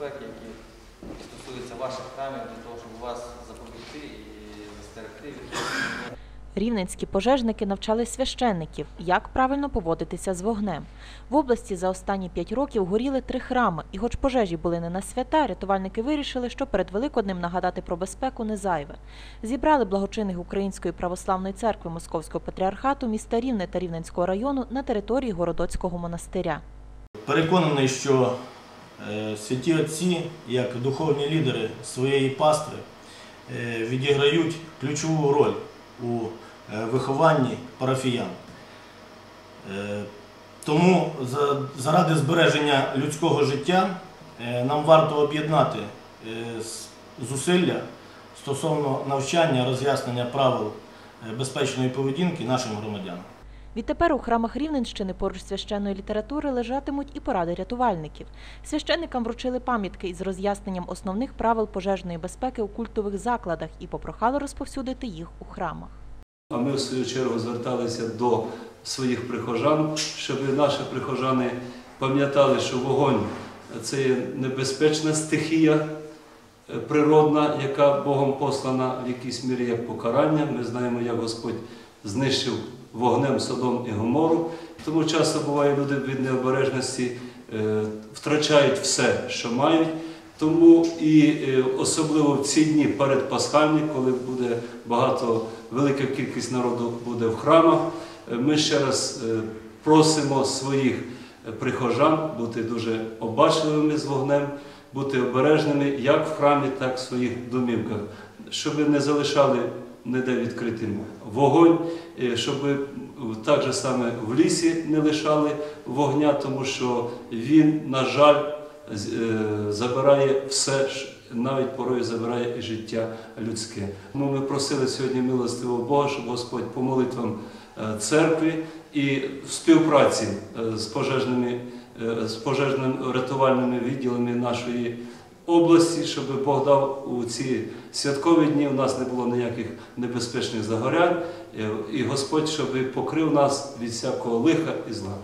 безпеки, які стосуються ваших храмів, для того, щоб вас запобігти і застерегти від Рівненські пожежники навчали священників, як правильно поводитися з вогнем. В області за останні п'ять років горіли три храми, і хоч пожежі були не на свята, рятувальники вирішили, що перед Великоднем нагадати про безпеку не зайве. Зібрали благочинних Української православної церкви Московського патріархату міста Рівне та Рівненського району на території Городоцького монастиря. Переконаний, що святі отці, як духовні лідери своєї пастви, е, відіграють ключову роль у е, вихованні парафіян. Е, Тому заради збереження людського життя е, нам варто об'єднати е, зусилля стосовно навчання, роз'яснення правил е, безпечної поведінки нашим громадянам. Відтепер у храмах Рівненщини поруч священної літератури лежатимуть і поради рятувальників. Священникам вручили пам'ятки із роз'ясненням основних правил пожежної безпеки у культових закладах і попрохали розповсюдити їх у храмах. А ми в свою чергу зверталися до своїх прихожан, щоб наші прихожани пам'ятали, що вогонь це небезпечна стихія е, природна, яка Богом послана в якійсь мірі як покарання. Ми знаємо, як Господь знищив вогнем Содом і Гомору. Тому часто буває, люди від необережності е, втрачають все, що мають. Тому і е, особливо в ці дні перед Пасхальні, коли буде багато, велика кількість народу буде в храмах, е, ми ще раз просимо своїх прихожан бути дуже обачливими з вогнем, бути обережними як в храмі, так і в своїх домівках, щоб не залишали ніде відкритим вогонь, е, щоб так же саме в лісі не лишали вогня, тому що він, на жаль, е, забирає все, навіть порою забирає і життя людське. Тому ми просили сьогодні милостивого Бога, щоб Господь по молитвам е, церкви і в співпраці е, з пожежними, е, з пожежними рятувальними відділами нашої області, щоб Бог дав у ці святкові дні у нас не було ніяких небезпечних загорянь, е, і Господь, щоб покрив нас від всякого лиха і зла.